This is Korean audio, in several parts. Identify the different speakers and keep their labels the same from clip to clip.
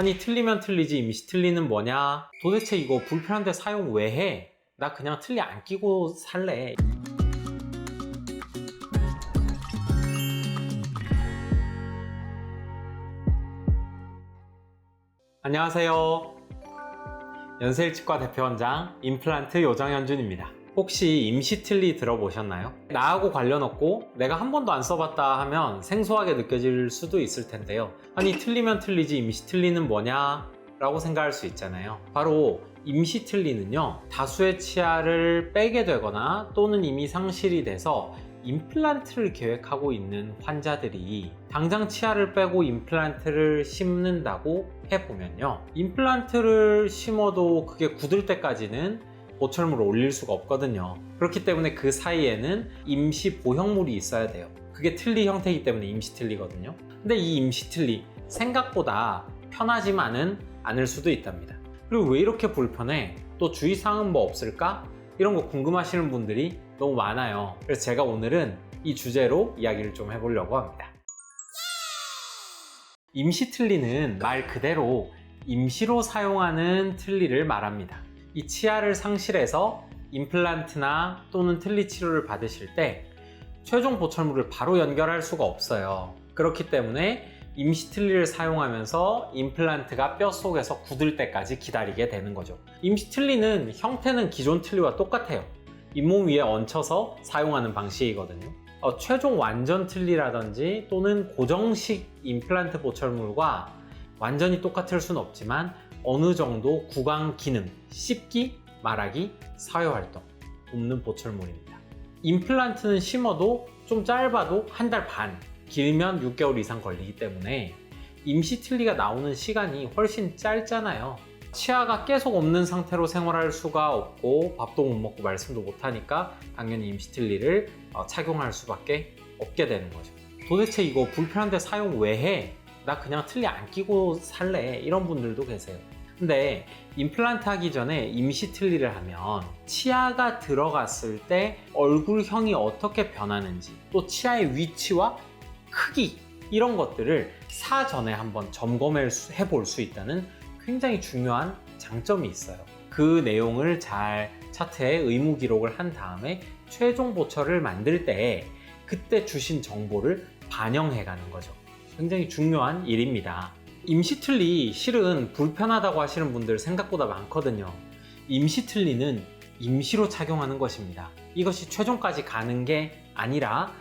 Speaker 1: 아니 틀리면 틀리지 임시 틀리는 뭐냐? 도대체 이거 불편한데 사용 왜 해? 나 그냥 틀리 안 끼고 살래. 안녕하세요. 연세일치과 대표원장 임플란트 요정현준입니다. 혹시 임시틀리 들어보셨나요? 나하고 관련 없고 내가 한 번도 안 써봤다 하면 생소하게 느껴질 수도 있을 텐데요. 아니 틀리면 틀리지 임시틀리는 뭐냐? 라고 생각할 수 있잖아요. 바로 임시틀리는요, 다수의 치아를 빼게 되거나 또는 이미 상실이 돼서 임플란트를 계획하고 있는 환자들이 당장 치아를 빼고 임플란트를 심는다고 해보면요. 임플란트를 심어도 그게 굳을 때까지는 보철물을 올릴 수가 없거든요. 그렇기 때문에 그 사이에는 임시 보형물이 있어야 돼요. 그게 틀리 형태이기 때문에 임시 틀리거든요. 근데 이 임시 틀리 생각보다 편하지만은 않을 수도 있답니다. 그리고 왜 이렇게 불편해? 또 주의사항은 뭐 없을까? 이런 거 궁금하시는 분들이 너무 많아요. 그래서 제가 오늘은 이 주제로 이야기를 좀 해보려고 합니다. 임시 틀리는 말 그대로 임시로 사용하는 틀니를 말합니다. 이 치아를 상실해서 임플란트나 또는 틀니 치료를 받으실 때 최종 보철물을 바로 연결할 수가 없어요. 그렇기 때문에 임시 틀니를 사용하면서 임플란트가 뼈 속에서 굳을 때까지 기다리게 되는 거죠. 임시 틀니는 형태는 기존 틀니와 똑같아요. 잇몸 위에 얹혀서 사용하는 방식이거든요. 어, 최종 완전 틀니라든지 또는 고정식 임플란트 보철물과 완전히 똑같을 수는 없지만 어느 정도 구강 기능, 씹기, 말하기, 사회활동 돕는 보철물입니다. 임플란트는 심어도 좀 짧아도 한 달 반, 길면 6개월 이상 걸리기 때문에 임시 틀니가 나오는 시간이 훨씬 짧잖아요. 치아가 계속 없는 상태로 생활할 수가 없고 밥도 못 먹고 말씀도 못 하니까 당연히 임시 틀니를 어, 착용할 수밖에 없게 되는 거죠. 도대체 이거 불편한데 사용 왜 해? 나 그냥 틀니 안 끼고 살래. 이런 분들도 계세요. 근데 임플란트 하기 전에 임시 틀니를 하면 치아가 들어갔을 때 얼굴형이 어떻게 변하는지 또 치아의 위치와 크기 이런 것들을 사전에 한번 점검해 볼 수 있다는 굉장히 중요한 장점이 있어요. 그 내용을 잘 차트에 의무 기록을 한 다음에 최종 보철을 만들 때 그때 주신 정보를 반영해 가는 거죠. 굉장히 중요한 일입니다. 임시 틀니 실은 불편하다고 하시는 분들 생각보다 많거든요. 임시 틀니는 임시로 착용하는 것입니다. 이것이 최종까지 가는 게 아니라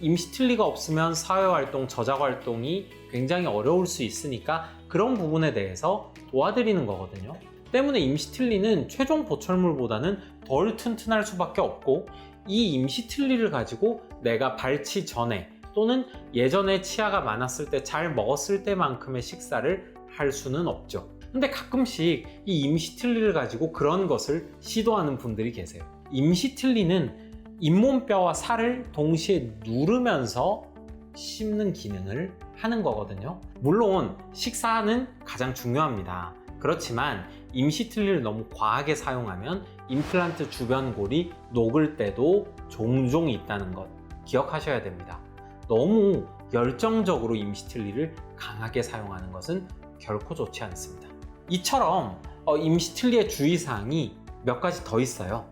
Speaker 1: 임시 틀니가 없으면 사회활동, 저작활동이 굉장히 어려울 수 있으니까 그런 부분에 대해서 도와드리는 거거든요. 때문에 임시 틀니는 최종 보철물보다는 덜 튼튼할 수밖에 없고 이 임시 틀니를 가지고 내가 발치 전에 또는 예전에 치아가 많았을 때 잘 먹었을 때만큼의 식사를 할 수는 없죠. 근데 가끔씩 이 임시 틀니를 가지고 그런 것을 시도하는 분들이 계세요. 임시 틀니는 잇몸뼈와 살을 동시에 누르면서 씹는 기능을 하는 거거든요. 물론 식사는 가장 중요합니다. 그렇지만 임시 틀니를 너무 과하게 사용하면 임플란트 주변 골이 녹을 때도 종종 있다는 것 기억하셔야 됩니다. 너무 열정적으로 임시 틀니를 강하게 사용하는 것은 결코 좋지 않습니다. 이처럼 어, 임시 틀니의 주의사항이 몇 가지 더 있어요.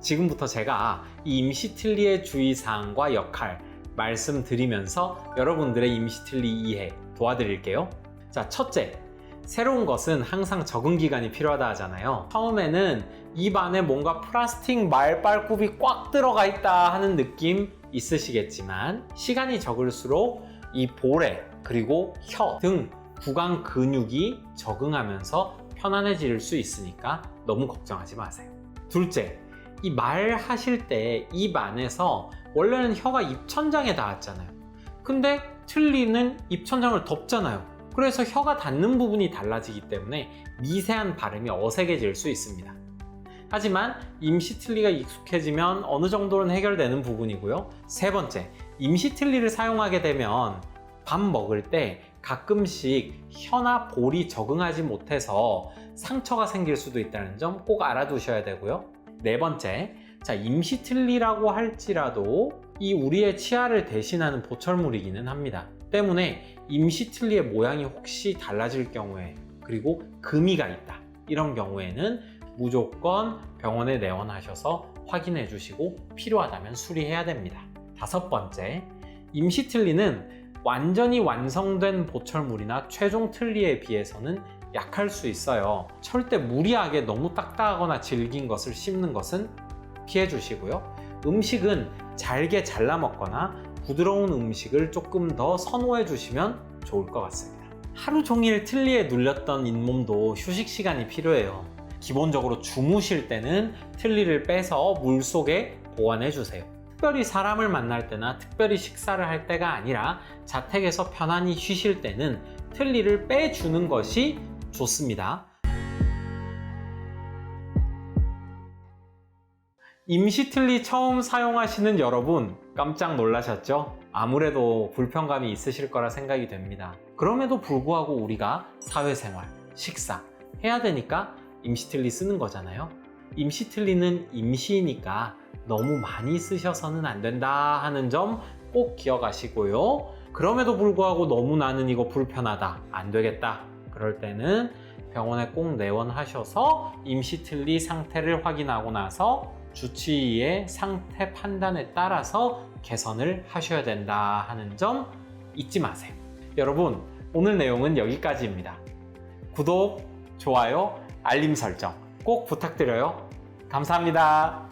Speaker 1: 지금부터 제가 이 임시 틀니의 주의사항과 역할 말씀드리면서 여러분들의 임시 틀니 이해 도와드릴게요. 자, 첫째. 새로운 것은 항상 적응 기간이 필요하다 하잖아요. 처음에는 입 안에 뭔가 플라스틱 말빨굽이 꽉 들어가 있다 하는 느낌 있으시겠지만 시간이 적을수록 이 볼에 그리고 혀 등 구강 근육이 적응하면서 편안해질 수 있으니까 너무 걱정하지 마세요. 둘째, 이 말하실 때 입 안에서 원래는 혀가 입천장에 닿았잖아요. 근데 틀니는 입천장을 덮잖아요. 그래서 혀가 닿는 부분이 달라지기 때문에 미세한 발음이 어색해질 수 있습니다. 하지만 임시 틀니가 익숙해지면 어느 정도는 해결되는 부분이고요. 세 번째, 임시 틀니를 사용하게 되면 밥 먹을 때 가끔씩 혀나 볼이 적응하지 못해서 상처가 생길 수도 있다는 점 꼭 알아두셔야 되고요. 네 번째, 자, 임시 틀니라고 할지라도 이 우리의 치아를 대신하는 보철물이기는 합니다. 때문에 임시 틀니의 모양이 혹시 달라질 경우에 그리고 금이가 있다. 이런 경우에는 무조건 병원에 내원하셔서 확인해 주시고 필요하다면 수리해야 됩니다. 다섯 번째, 임시 틀니는 완전히 완성된 보철물이나 최종 틀니에 비해서는 약할 수 있어요. 절대 무리하게 너무 딱딱하거나 질긴 것을 씹는 것은 피해 주시고요. 음식은 잘게 잘라 먹거나 부드러운 음식을 조금 더 선호해 주시면 좋을 것 같습니다. 하루 종일 틀니에 눌렸던 잇몸도 휴식 시간이 필요해요. 기본적으로 주무실 때는 틀니를 빼서 물 속에 보관해 주세요. 특별히 사람을 만날 때나 특별히 식사를 할 때가 아니라 자택에서 편안히 쉬실 때는 틀니를 빼주는 것이 좋습니다. 임시 틀니 처음 사용하시는 여러분 깜짝 놀라셨죠? 아무래도 불편감이 있으실 거라 생각이 됩니다. 그럼에도 불구하고 우리가 사회생활, 식사 해야 되니까 임시 틀니 쓰는 거잖아요. 임시 틀니는 임시이니까 너무 많이 쓰셔서는 안 된다 하는 점 꼭 기억하시고요. 그럼에도 불구하고 너무 나는 이거 불편하다, 안 되겠다. 그럴 때는 병원에 꼭 내원하셔서 임시 틀니 상태를 확인하고 나서 주치의의 상태 판단에 따라서 개선을 하셔야 된다 하는 점 잊지 마세요. 여러분, 오늘 내용은 여기까지입니다. 구독, 좋아요, 알림 설정 꼭 부탁드려요. 감사합니다.